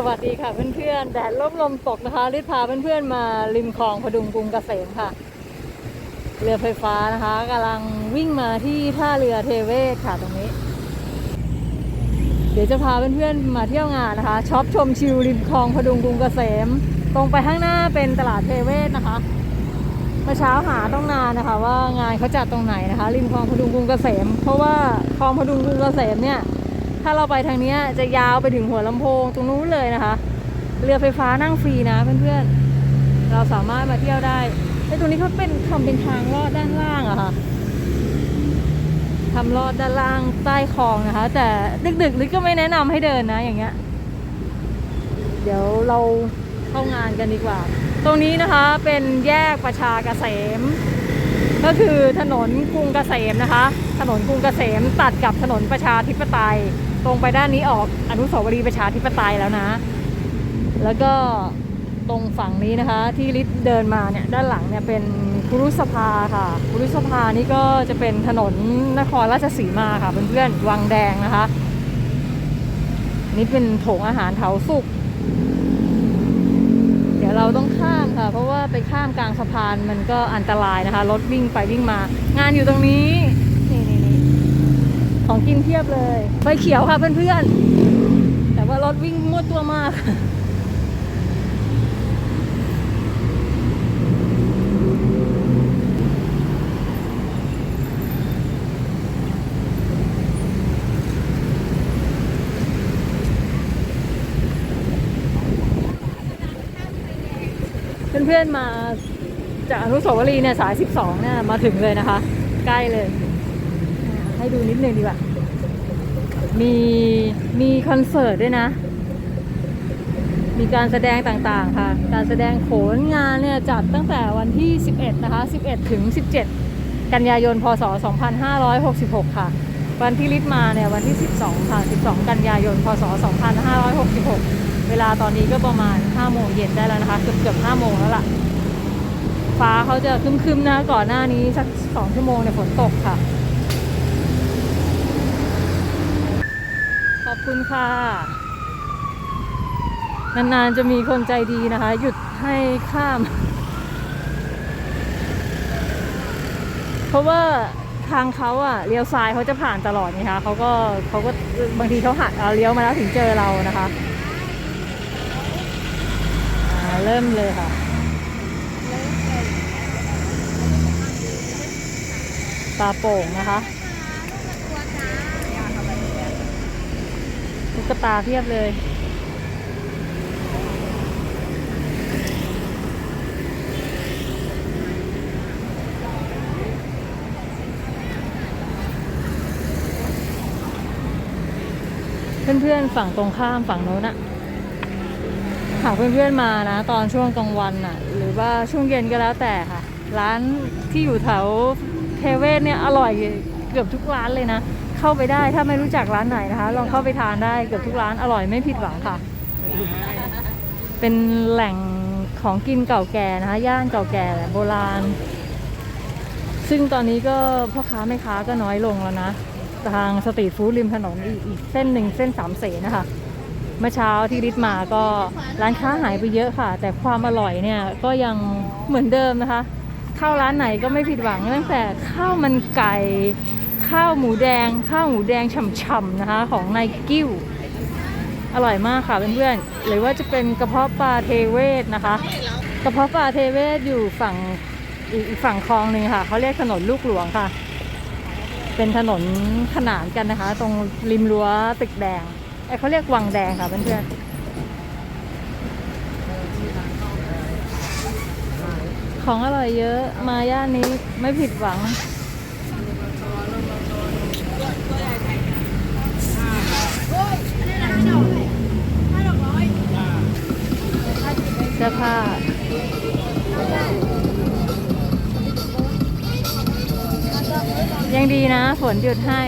สวัสดีค่ะเพื่อนๆแดดลมลมตกนะคะริดพาเพื่อนๆมาริมคลองพดุงกรุงเกษมค่ะ เรือไฟฟ้านะคะกำลังวิ่งมาที่ท่าเรือเทเวศค่ะตรงนี้ เดี๋ยวจะพาเพื่อนๆมาเที่ยวงานนะคะช็อปชมชิลริมคลองพดุงกรุงเกษม ตรงไปข้างหน้าเป็นตลาดเทเวศนะคะเมื่อเช้าหาต้องนานนะคะ ว่างานเขาจัดตรงไหนนะคะ ริมคลองพดุงกรุงเกษม เพราะว่าคลองพดุงกรุงเกษมเนี่ย ถ้าเราไปทางนี้จะยาวไปถึงหัวลำโพงตรงนู้นเลยนะคะ เรือไฟฟ้านั่งฟรีนะเพื่อนๆ เราสามารถมาเที่ยวได้ไอ้ตรงนี้เขาเป็นทำเป็นทางลอดด้านล่างอะค่ะทำลอดด้านล่างใต้คลองนะคะ แต่ดึกๆลิก็ไม่แนะนำให้เดินนะอย่างเงี้ย เดี๋ยวเราเข้างานกันดีกว่า ตรงนี้นะคะเป็นแยกประชาเกษม ก็คือถนนกรุงเกษมนะคะ ถนนกรุงเกษมตัดกับถนนประชาธิปไตย ตรงไปด้านนี้ออกอนุสาวรีย์ประชาธิปไตยแล้วนะ แล้วก็ตรงฝั่งนี้นะคะ ที่ลิศเดินมาเนี่ยด้านหลังเนี่ยเป็นคุรุสภาค่ะคุรุสภานี่ก็จะเป็นถนนนครราชสีมาค่ะเพื่อนๆวังแดงนะคะ นี่เป็นโถงอาหารเถาสุกเดี๋ยวเราต้องข้ามค่ะ เพราะว่าไปข้ามกลางสะพานมันก็อันตรายนะคะรถวิ่งไปวิ่งมา งานอยู่ตรงนี้ ของกินเพียบเลยไฟเขียวค่ะเพื่อนๆ แต่ว่ารถวิ่งมั่วตัวมากเพื่อนๆมาจากอนุสาวรีย์เนี่ยสาย 12เนี่ยมาถึงเลยนะคะ ใกล้เลย ให้ดูนิดนึงดีกว่า มีมีคอนเสิร์ตด้วยนะ มีการแสดงต่างๆค่ะ การแสดงโขนงานเนี่ยจัดตั้งแต่วันที่ 11 นะคะ 11 ถึง 17 กันยายน พศ 2566 ค่ะ วันที่ลิศมาเนี่ยวันที่ 12 ค่ะ 12 กันยายน พศ 2566 เวลาตอนนี้ก็ประมาณ 5 โมงเย็นได้แล้วนะคะ เกือบเกือบ5โมงแล้วล่ะฟ้าเขาจะคึมๆนะก่อนหน้านี้สัก2ชั่วโมงเนี่ยฝนตกค่ะ ขอบคุณค่ะ นานๆจะมีคนใจดีนะคะ หยุดให้ข้าม เพราะว่าทางเขาอะเลี้ยวซ้ายเขาจะผ่านตลอดนะคะเขาก็เขาก็บางทีเขาหักเอาเลี้ยวมาแล้วถึงเจอเรานะคะเริ่มเลยค่ะปลาโป่งนะคะ กตาเพียบเลย เพื่อนๆ ฝั่งตรงข้ามฝั่งโน้นอะหากเพื่อนๆมานะ ตอนช่วงกลางวันอะหรือว่าช่วงเย็นก็แล้วแต่ค่ะ ร้านที่อยู่แถวเทเวศเนี่ย อร่อยเกือบทุกร้านเลยนะ เข้าไปได้ถ้าไม่รู้จักร้านไหนนะคะ ลองเข้าไปทานได้เกือบทุกร้านอร่อยไม่ผิดหวังค่ะ เป็นแหล่งของกินเก่าแก่นะคะย่านเก่าแก่โบราณ ซึ่งตอนนี้ก็พ่อค้าแม่ค้าก็น้อยลงแล้วนะทางสตรีทฟู้ดริมถนนอีกเส้นหนึ่งเส้นสามเสนนะคะเมื่อเช้าที่ริดมาก็ร้านค้าหายไปเยอะค่ะ แต่ความอร่อยเนี่ยก็ยังเหมือนเดิมนะคะ เข้าร้านไหนก็ไม่ผิดหวังตั้งแต่ข้าวมันไก่ ข้าวหมูแดง ข้าวหมูแดงฉ่ำๆนะคะ ของนายกิ้ว อร่อยมากค่ะเพื่อนๆหรือว่าจะเป็นกระเพาะปลาเทเวศนะคะ กระเพาะปลาเทเวศอยู่ฝั่งอีกฝั่งคลองหนึ่งค่ะเขาเรียกถนนลูกหลวงค่ะ เป็นถนนขนานกันนะคะ ตรงริมรั้วตึกแดงไอเขาเรียกวังแดงค่ะเพื่อนๆของอร่อยเยอะมาย่านนี้ไม่ผิดหวัง สื้อผ้ายังดีนะ ฝนหยุดให้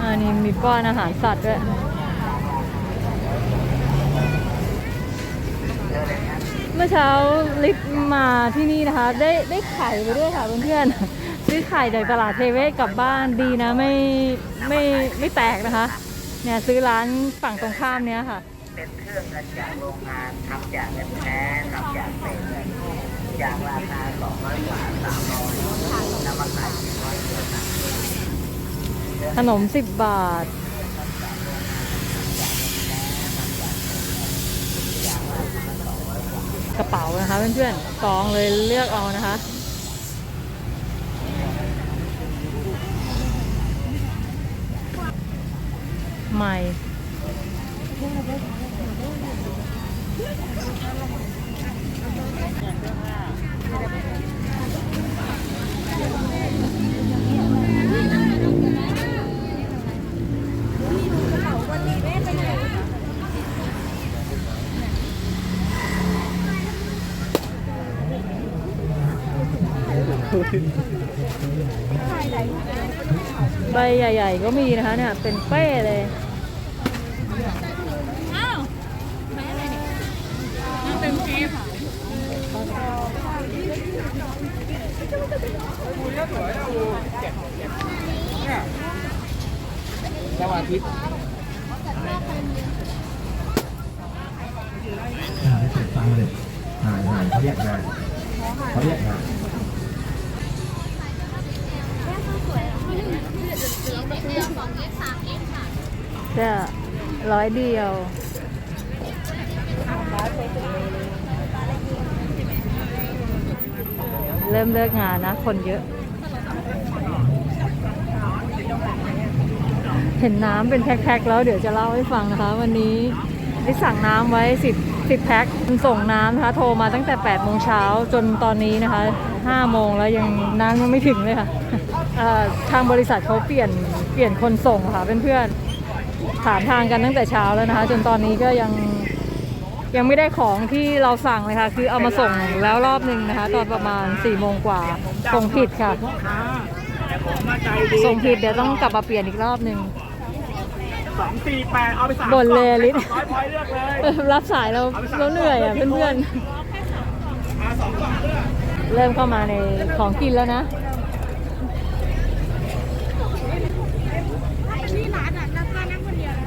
อันนี้มีป้อนอาหารสัตว์ด้วย เมื่อเช้าเช้าลิฟมาที่นี่นะคะ ได้ได้ไข่ไปด้วยค่ะเพื่อนๆซื้อไข่จากตลาดเทเวศกลับบ้านดีนะไม่ไม่ไม่แตกนะคะเนี่ยซื้อร้านฝั่งตรงข้ามเนี้ยค่ะ เป็นเครื่องเงินจากโรงงานทำจากเงินแท้ทำจากเศษเงินจากราคา200กว่า300นำมาขาย400เดือนนะขนมสิบบาท กระเป๋านะคะเพื่อนๆกองเลยเลือกเอานะคะ ใหม่ ใบใหญ่ ๆ ก็มีนะคะเนี่ยเป็นเป้เลยเจ้าอาทิตย์อ่าได้เปิดฟังเลยหายหายเขาเรียกงานเขาเรียกงาน จะร้อยเดียวเริ่มเลิกงานนะ คนเยอะ เห็นน้ำเป็นแพ็คๆแล้วเดี๋ยวจะเล่าให้ฟังนะคะ วันนี้ได้สั่งน้ำไว้สิ 10 10แพ็คส่งน้ำนะคะ โทรมาตั้งแต่8โมงเช้าจนตอนนี้นะคะ5โมงแล้วยังน้ำยังไม่ถึงเลยค่ะทางบริษัทเขาเปลี่ยนเปลี่ยนคนส่งค่ะเพื่อนๆถามทางกันตั้งแต่เช้าแล้วนะคะ จนตอนนี้ก็ยังยังไม่ได้ของที่เราสั่งเลยค่ะ คือเอามาส่งแล้วรอบหนึ่งนะคะ ตอนประมาณ4โมงกว่าส่งผิดค่ะส่งผิดเดี๋ยวต้องกลับมาเปลี่ยนอีกรอบหนึ่ง สองสี่แปดเอาไปสามบ่นเลยลิศ ร้อยพอยเลือกเลยรับสายเราเราเหนื่อยอะเพื่อนมาสองกล่องเลือกๆ เริ่มเข้ามาในของกินแล้วนะ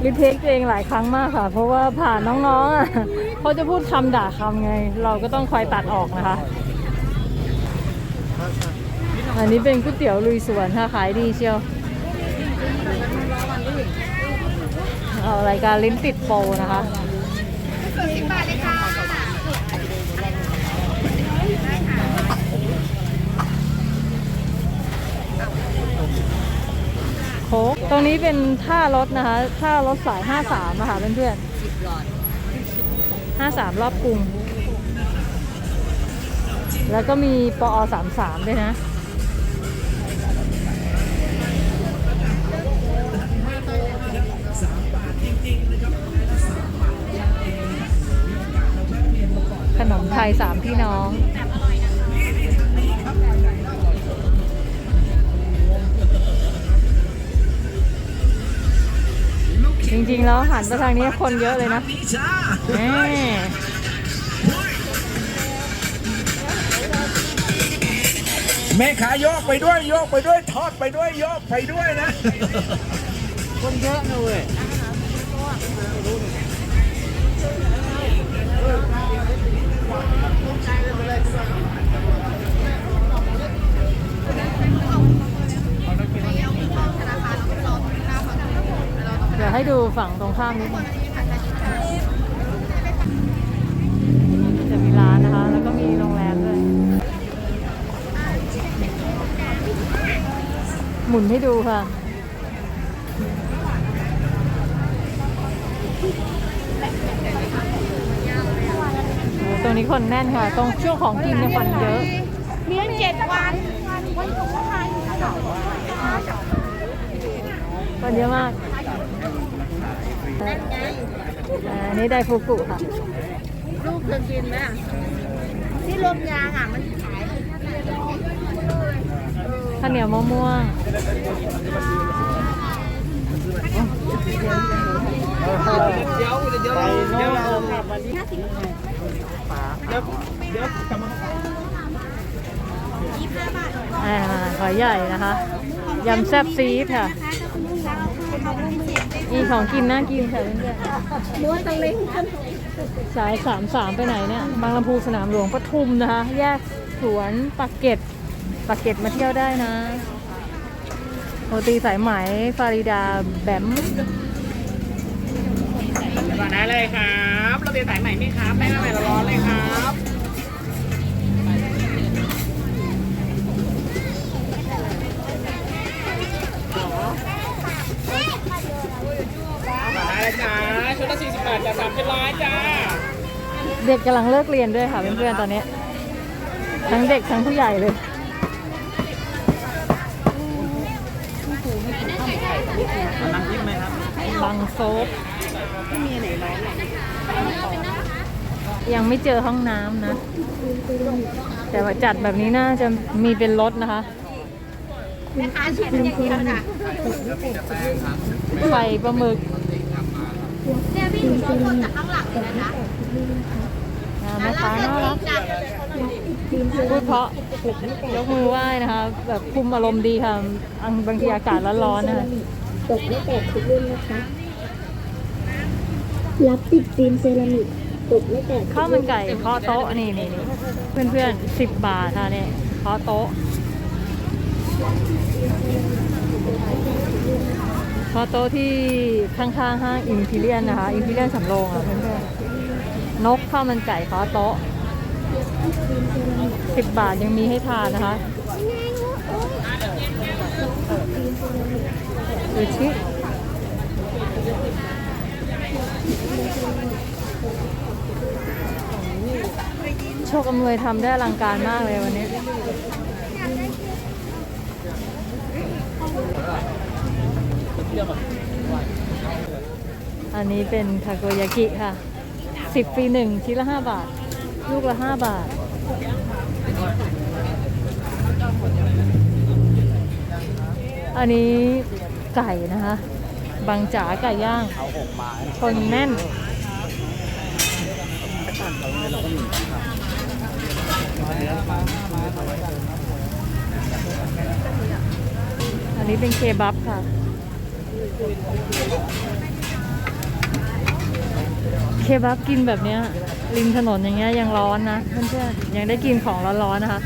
รีเทคตัวเองหลายครั้งมากค่ะ เพราะว่าผ่านน้องๆอะเขาจะพูดคำด่าคำไง เราก็ต้องคอยตัดออกนะคะ อันนี้เป็นก๋วยเตี๋ยวลุยสวนค่ะขายดีเชียว เอารายการลิ้นติดโปรนะคะโค้กตรงนี้เป็นท่ารถนะคะ ท่ารถสาย 53อะค่ะเพื่อนๆ53 รอบกรุง แล้วก็มีปอ33 ด้วยนะ ทยสามพี่น้อง จริงๆ แล้วหันไปทางนี้คนเยอะเลยนะแหมแม่ขายกไปด้วยโยกไปด้วยทอดไปด้วยโยกไปด้วยนะ คนเยอะนะเว้ย เดี๋ยวให้ดูฝั่งตรงข้ามนิดนึงจะมีร้านนะคะ แล้วก็มีโรงแรมด้วย หมุนให้ดูค่ะ โอ้ต รงนี้คนแน่นค่ะ ตรงช่วงของกินเนี่ยคนเยอะเลี้ยงเจ็ดวันวันสงกรานต์อยู่ตลอดคนเยอะมากอ่าอันนี้ไดฟูกุค่ะ ลูกเคยกินไหมอะที่ลมยางอะมันขายข้าวเหนียวมะม่วง เดี๋ยวเดี๋ยวเดี๋ยวเรากลับมาที่เดี๋ยวเดี๋ยวกลับมาอ่าหอยใหญ่นะคะยำแซ่บซีดค่ะมีของกินน่ากินค่ะเพื่อนๆม้วนตะเล็งกันสายสามสามไปไหนเนี่ย บางลำพูสนามหลวงปทุมนะคะ แยกสวนปากเกร็ดปากเกร็ดมาเที่ยวได้นะโรตีสายไหมฟาริดาแบม ได้เลยครับเราเรียนสายใหม่ไหมครับแป้งอะไรร้อนเลยครับได้จ้าชุดละ40บาทจะสามเป็นร้อยจ้าเด็กกำลังเลิกเรียนด้วยค่ะเพื่อนๆตอนนี้ ทั้งเด็กทั้งผู้ใหญ่เลยน้ำจิ้ม ไหมครับบังโซฟยังไม่เจอห้องน้ำนะ แต่ว่าจัดแบบนี้น่าจะมีเป็นรถนะคะแม่ค้าชิมอย่างเดียวค่ะไข่ปลาหมึกเนี่ยพี่หนูโดนคนจากข้างหลังเลยนะคะแม่ค้าน่ารักพูดเพราะยกมือไหว้นะคะ แบบคุมอารมณ์ดีค่ะบางทีอากาศร้อนๆนะคะตกไม่แตกทุกรุ่นนะคะ รับติดฟิล์มเซรามิกตกไม่แตกข้าวมันไก่เคาะโต๊ะนี่นี่นี่เพื่อนเพื่อนสิบบาทค่ะเนี่ยเคาะโต๊ะเคาะโต๊ะที่ข้างๆห้างอิมพีเรียนนะคะอิมพีเรียนสำโรงอะเพื่อนเพื่อนนกข้าวมันไก่เคาะโต๊ะสิบบาทยังมีให้ทานนะคะดูชิ โชคอำนวยทำได้อลังการมากเลยวันนี้ อันนี้เป็นทาโกยากิค่ะสิบปีหนึ่งชิ้นละห้าบาท ลูกละห้าบาท อันนี้ไก่นะคะ บางจ๋าไก่ย่างคนแน่นอันนี้เป็นเคบับค่ะเคบับกินแบบเนี้ยริมถนนอย่างเงี้ยยังร้อนนะเพื่อนๆยังได้กินของร้อนๆนะคะ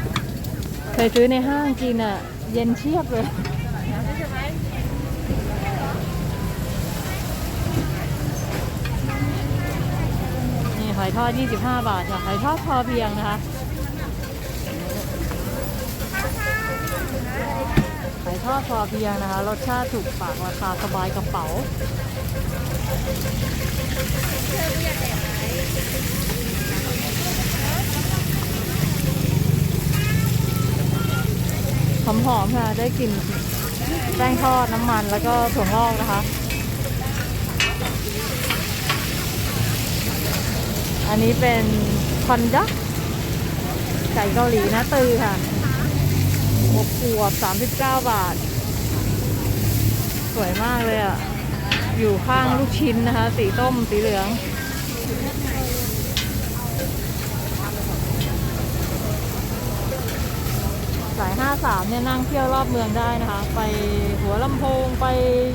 เคยซื้อในห้างกินอะ เย็นเชียบเลย นี่หอย ทอด 25 บาทค่ะหอยทอดพอเพียงนะคะหอยทอดพอเพียงนะคะ รสชาติถูกปากราคาสบายกระเป๋าหอมๆค่ะ ได้กลิ่นแป้งทอดน้ำมันแล้วก็ถั่วงอกนะคะ อันนี้เป็นคอนดักไก่เกาหลีนะตือค่ะหกขวบ39บาท สวยมากเลยอะ อยู่ข้างลูกชิ้นนะคะ สีต้มสีเหลือง สาย 53 เนี่ยนั่งเที่ยวรอบเมืองได้นะคะ ไปหัวลำโพงไป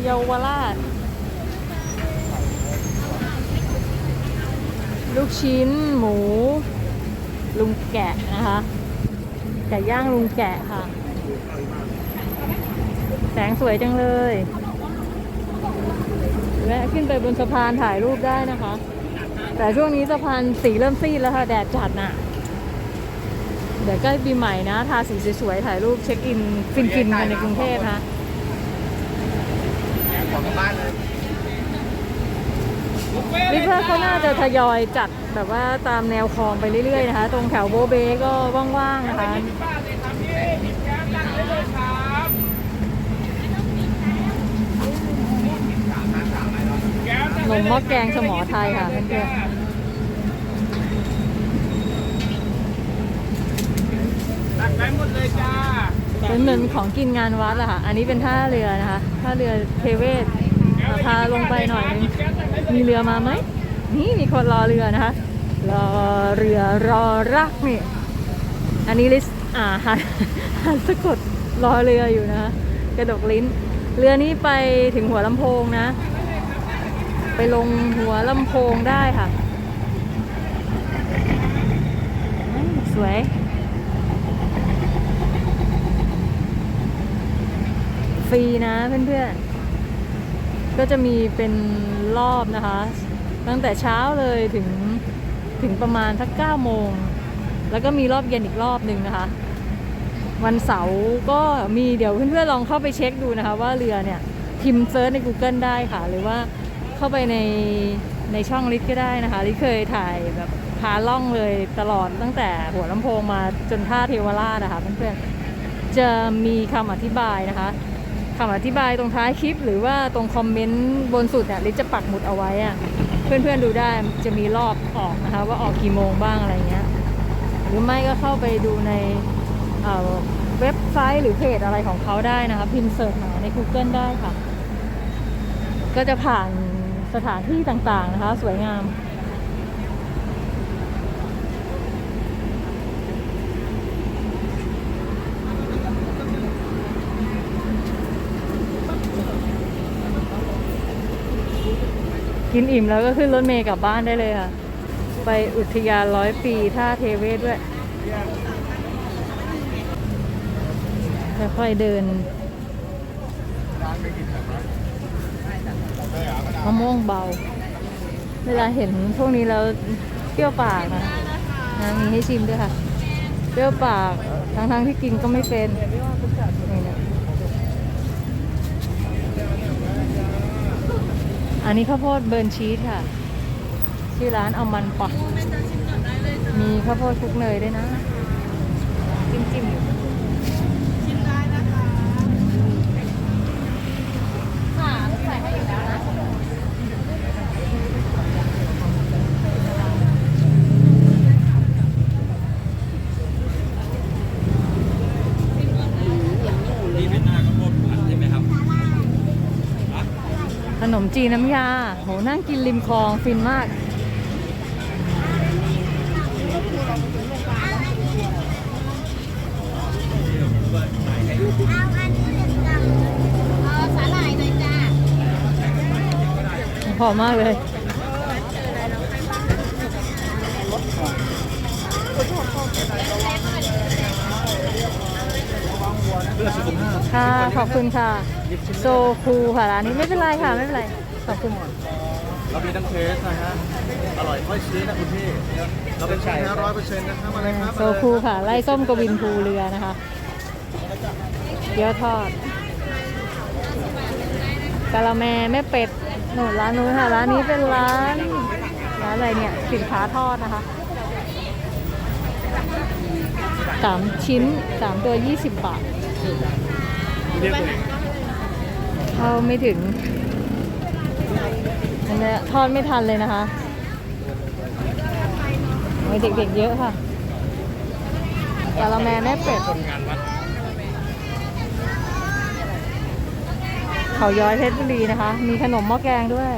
เยาวราช ลูกชิ้นหมู ลุงแกะนะคะไก่ย่างลุงแกะค่ะ แสงสวยจังเลยแวะขึ้นไปบนสะพานถ่ายรูปได้นะคะ แต่ช่วงนี้สะพานสีเริ่มซีดแล้วค่ะ แดดจัดน่ะ เดี๋ยวใกล้ปีใหม่นะ ทาสีสวยๆ ถ่ายรูปเช็คอินฟินกินกันในกรุงเทพนะขอกลับบ้านเลย ลิเวอร์เขาน่าจะทยอยจัดแบบว่าตามแนวคลองไปเรื่อยๆนะคะ ตรงแถวโบเบก็ว่างๆนะคะนเลยครับพี่หยิบแก้มนั่งได้เลงหม้อแกงสมอไทยค่ะเพื่อนตักได้หมดเลยจ้าเป็นเหมือนของกินงานวัดแหละค่ะ อันนี้เป็นท่าเรือนะคะ ท่าเรือเทเวศราลงไปหน่อยนึง มีเรือมาไหม นี่มีคนรอเรือนะคะ รอเรือรอรักนี่ อันนี้ลิสอ่าหันหันสะกดรอเรืออยู่นะ กระดกลิ้น เรือนี้ไปถึงหัวลำโพงนะ ไปลงหัวลำโพงได้ค่ะ สวยฟรีนะเพื่อนๆ ก็จะมีเป็นรอบนะคะ ตั้งแต่เช้าเลยถึงถึงประมาณสักเก้าโมง แล้วก็มีรอบเย็นอีกรอบหนึ่งนะคะ วันเสาร์ก็มีเดี๋ยวเพื่อนๆลองเข้าไปเช็คดูนะคะ ว่าเรือเนี่ยพิมพ์เซิร์ชใน Google ได้ค่ะ หรือว่าเข้าไปในในช่องลิศก็ได้นะคะลิศเคยถ่ายแบบพาล่องเลยตลอดตั้งแต่หัวลำโพงมาจนท่าเทวราชนะคะเพื่อนๆจะมีคำอธิบายนะคะ คำอธิบายตรงท้ายคลิป หรือว่าตรงคอมเมนต์บนสุดเนี่ยลิจะปักหมุดเอาไว้อะเพื่อนๆดูได้จะมีรอบออกนะคะว่าออกกี่โมงบ้างอะไรเงี้ย หรือไม่ก็เข้าไปดูในเเว็บไซต์หรือเพจอะไรของเขาได้นะคะพิมพ์เสิร์ชหาใน Google ได้ค่ะ ก็จะผ่านสถานที่ต่างๆนะคะ สวยงาม กินอิ่มแล้วก็ขึ้นรถเมย์กลับบ้านได้เลยค่ะ ไปอุทยานร้อยปีท่าเทเวศด้วยค่อยๆเดินมะม่วงเบา เวลาเห็นพวกนี้แล้วเปรี้ยวปากนะนะมีให้ชิมด้วยค่ะ เปรี้ยวปากทั้งๆที่กินก็ไม่เป็นนะ อันนี้ข้าวโพดเบิร์นชีสค่ะ ชื่อร้านเอามันปะมีข้าวโพดคลุกเนยด้วยนะ จิ้มจิ้มๆอยู่ ชิมได้นะคะ ค่ะใส่ให้อีกแล้วนะ นี่เป็นหน้าข้าวโพดผัดใช่ไหมครับ ข นมจีนน้ำยา โห นั่งกินริมคลองฟินมากเอาสาหร่ายหน่อยจ้าหอมมากเลย ค่ะ ขอบคุณค่ะ โซคูค่ะร้านนี้ไม่เป็นไรค่ะ ไม่เป็นไรขอบคุณเรามีทั้งเทสนะฮะ อร่อยค่อยซื้อนะคุณพี่ เราเป็นชายร้อยเปอร์เซ็นต์นะครับอะไรครับโซคูค่ะ ไล่ส้มกวินภูเรือนะคะเกี๊ยวทอดกะละแมแม่เป็ดหนูนร้านนู้นค่ะ ร้านนี้เป็นร้านร้านอะไรเนี่ย สินค้าทอดนะคะสามชิ้นสามตัวยี่สิบบาท เข้าไม่ถึงอันนี้ทอดไม่ทันเลยนะคะมีเด็กๆเยอะค่ะกาละแมแม่เป็ดเขาย้อยเพชรบุรีนะคะ มีขนมหม้อแกงด้วย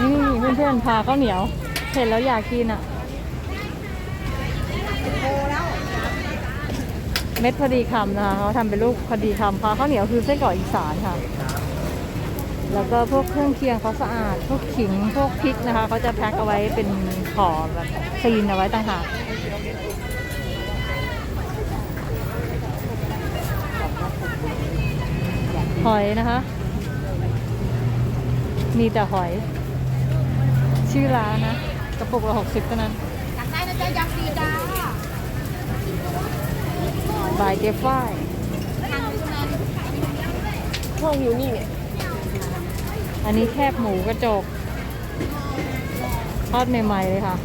นี่ เพื่อนๆพาข้าวเหนียว เห็นแล้วอยากกินอะเม็ดพอดีคำนะคะเขาทำเป็นลูกพอดีคำพาข้าวเหนียวคือไส้กรอกอีสานค่ะ แล้วก็พวกเครื่องเคียงเขาสะอาด พวกขิงพวกพริกนะคะเขาจะแพ็คเอาไว้เป็นห่อแบบซีนเอาไว้ต่างหากหอยนะคะ มีแต่หอย ชื่อร้านนะ กระปุกละหกสิบเท่านั้นตักได้นะจ๊ะยำดีจ้าบายเจฟฝ้ายห้องอยู่นี่เนี่ยอันนี้แคบหมูกระจก ทอดใหม่ ๆ เลยค่ะ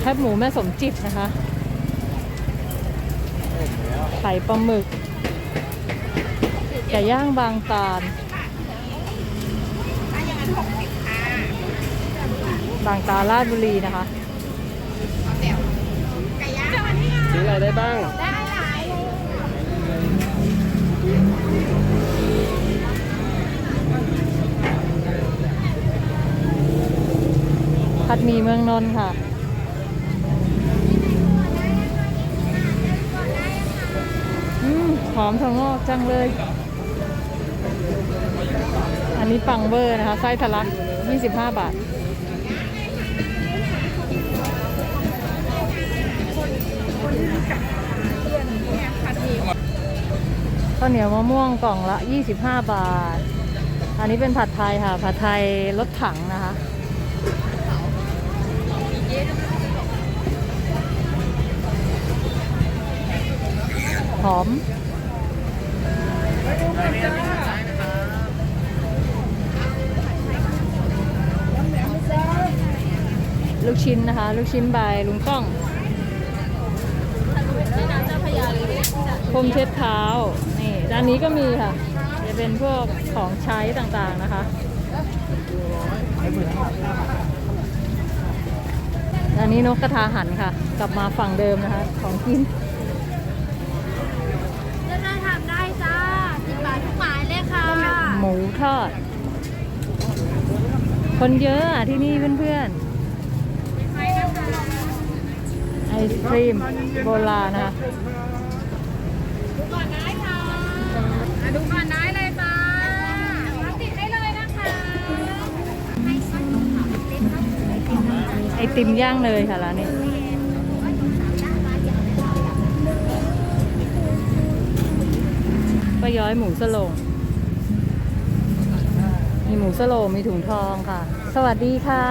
แคบหมูแม่สมจิตนะคะ ไข่ปลาหมึกไก่ย่างบางตาล บางตาลราชบุรีนะคะซื้ออะไรได้บ้างผัดหมี่เมืองนนท์ค่ะ หอมถั่วงอกจังเลย อันนี้ปังเบอร์นะคะไส้ทะลัก 25 บาท ข้าวเหนียวมะม่วงกล่องละ 25 บาท อันนี้เป็นผัดไทยค่ะ ผัดไทยรถถังนะคะหอม ลูกชิ้นนะคะ ลูกชิ้นบายลุงก้องพรมเช็ดเท้า นี่ด้านนี้ก็มีค่ะ จะเป็นพวกของใช้ต่างๆนะคะอันนี้นกกระทาหันค่ะ กลับมาฝั่งเดิมนะคะ ของกิน เลือกได้ทำได้จ้าสิบบาททุกหมายเลยค่ะ หมู ทอด คนเยอะอะที่นี่เพื่อนๆ ไอศครีมโบราณนะคะดูก่อนได้ค่ะอะดูก่อนได้เลยจ้ารับติดได้เลยนะคะไม่ใช่ค่ะเป็นข้าวสวยเป็นข้าวสวยไอติมย่างเนยค่ะร้านนี้ป้าย้อยหมูสโลง มีหมูสโลงมีถุงทองค่ะ สวัสดีค่ะ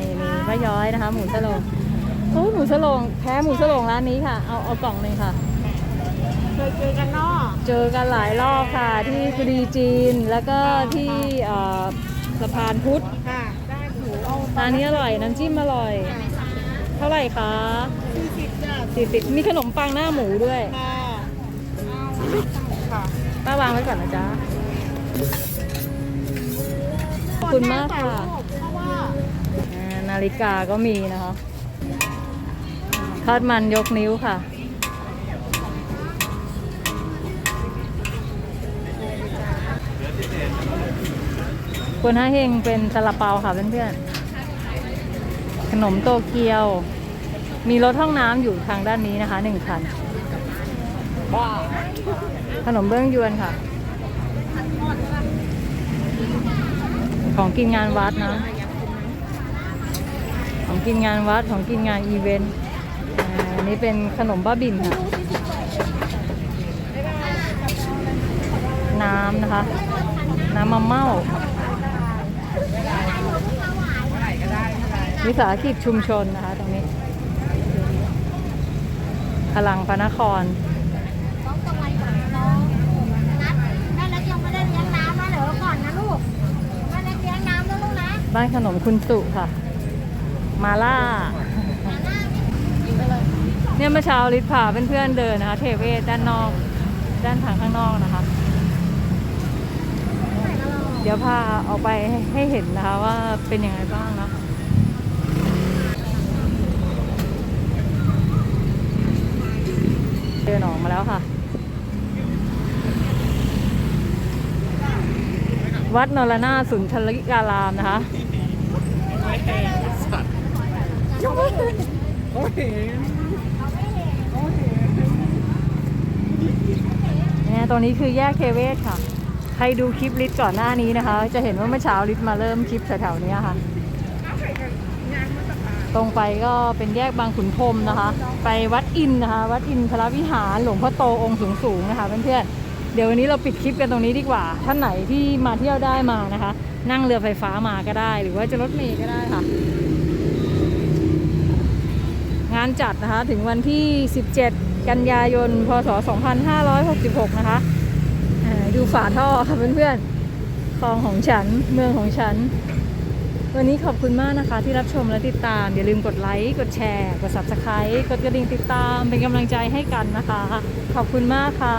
นี่มีป้าย้อยนะคะ หมูสโลงโอ้ยหมูสโลงแพ้หมูสโลงร้านนี้ค่ะ เอาเอากล่องหนึ่งค่ะ เคยเจอกันเนาะเจอกันหลายรอบค่ะ ที่กุดีจีนแล้วก็ที่เอ่อสะพานพุทธค่ะ ได้ถูเอาร้านนี้อร่อยน้ำจิ้มอร่อย เท่าไหร่คะสี่สิบจ้าสี่สิบมีขนมปังหน้าหมูด้วยค่ะค่ะป้าวางไว้ก่อนนะจ๊ะขอบ คุณมากค่ะอ่านาฬิกาก็มีนะคะทอดมันยกนิ้วค่ะ คุณห้าเฮงเป็นซาลาเปาค่ะเพื่อนๆ ขนมโตเกียว มีรถห้องน้ำอยู่ทางด้านนี้นะคะหนึ่งคัน ขนมเบื้องยวนค่ะ ของกินงานวัดนะ ของกินงานวัดของกินงานอีเวนต์อันนี้เป็นขนมบ้าบินค่ะ น้ำนะคะ น้ำมะเม่าวิสาหกิจชุมชนนะคะตรงนี้ พลังพระนคร บ้านขนมคุณสุค่ะ มาล่า เนี่ยเมื่อเช้าลิศพาเพื่อนๆเดินนะคะ เทเวศด้านนอก ด้านทางข้างนอกนะคะ เดี๋ยวพาออกไปให้เห็นนะคะว่าเป็นยังไงบ้างนะเดินออกมาแล้วค่ะ วัดนรนาสุนทริการามนะคะ เนี่ยตรงนี้คือแยกเทเวศค่ะ ใครดูคลิปลิศก่อนหน้านี้นะคะ จะเห็นว่าเมื่อเช้าลิศมาเริ่มคลิปแถวๆนี้ค่ะ ตรงไปก็เป็นแยกบางขุนพรมนะคะ ไปวัดอินนะคะ วัดอินทรวิหารหลวงพ่อโตองค์สูงๆนะคะเพื่อนๆ เดี๋ยววันนี้เราปิดคลิปกันตรงนี้ดีกว่า ท่านไหนที่มาเที่ยวได้มานะคะ นั่งเรือไฟฟ้ามาก็ได้ หรือว่าจะรถเมล์ก็ได้ค่ะ งานจัดนะคะถึงวันที่ 17 กันยายน พศ 2566 นะคะอ่าดูฝาท่อค่ะเพื่อนๆคลองของฉัน เมืองของฉัน วันนี้ขอบคุณมากนะคะที่รับชมและติดตาม อย่าลืมกดไลค์ กดแชร์ กด subscribe กดกระดิ่งติดตาม เป็นกำลังใจให้กันนะคะ ขอบคุณมากค่ะ